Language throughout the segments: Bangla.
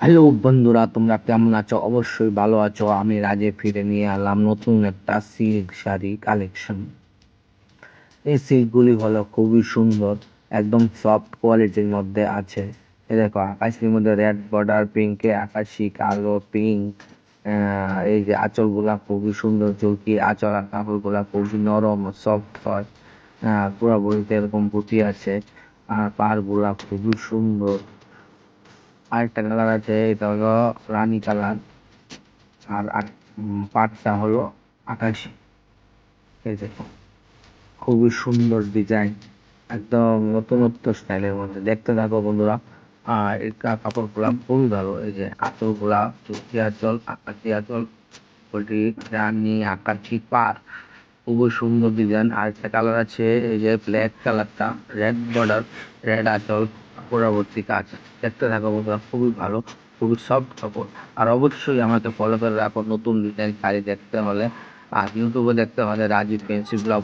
হ্যালো বন্ধুরা, তোমরা কেমন আছো? অবশ্যই ভালো আছো। আমি রাজে ফিরে নিয়ে এলাম নতুন একটা সিল্ক শাড়ি কালেকশন এই সিল্কগুলি হলো খুবই সুন্দর, একদম সফট কোয়ালিটির মধ্যে আছে। এ দেখো, আকাশির মধ্যে রেড বর্ডার পিঙ্কে আকাশি, কালো পিঙ্ক এই যে আঁচলগুলা খুবই সুন্দর, চুলকি আঁচল আর কাপড়গুলা খুবই নরম সফট হয়। পুরো বইতে এরকম বুটি আছে। আর পাড়গুলা খুবই সুন্দর। আরেকটা কালার আছে, এটা হলো রানী কালার আর পাটটা হলো আকাশি। এই দেখো, খুবই সুন্দর ডিজাইন একদম নতুনত্ব স্টাইলের মধ্যে। দেখতে থাকো বন্ধুরা, আর এটা কাপড়গুলা খুবই ভালো এই যে আঁচলগুলা চুকি আঁচল, আকাশি আঁচল রানী আকাশি পার। খুবই সুন্দর ডিজাইন আর একটা কালার আছে, এই যে ব্ল্যাক কালারটা রেড বর্ডার রেড আঁচল। পরবর্তী কাজ। দেখতে থাকো, বন্ধুরা, খুবই ভালো, খুবই সফট কাপড়। আর অবশ্যই আমাকে ফলো করে রাখো নতুন ডিজাইন শাড়ি দেখতে হলে। আর ইউটিউবে দেখতে হলে রাজীব পেন্সিল ব্লগ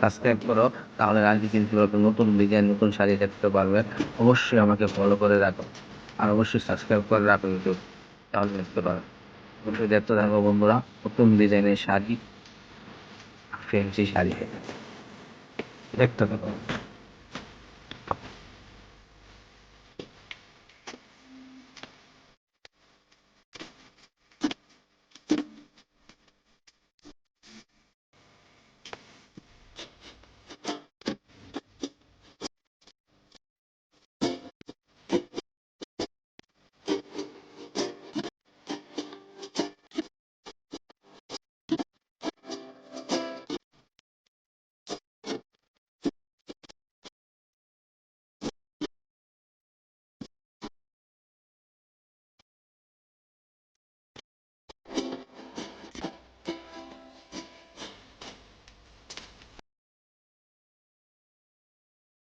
সাবস্ক্রাইব করো। তাহলে রাজীব পেন্সিল ব্লগে নতুন ডিজাইন নতুন শাড়ি দেখতে পারবে। অবশ্যই আমাকে ফলো করে রাখো। আর অবশ্যই সাবস্ক্রাইব করে রাখো ইউটিউব তাহলে দেখতে পারবে অবশ্যই দেখতে থাকো, বন্ধুরা, নতুন ডিজাইনের শাড়ি ফ্যান্সি শাড়ি। দেখতে থাকো।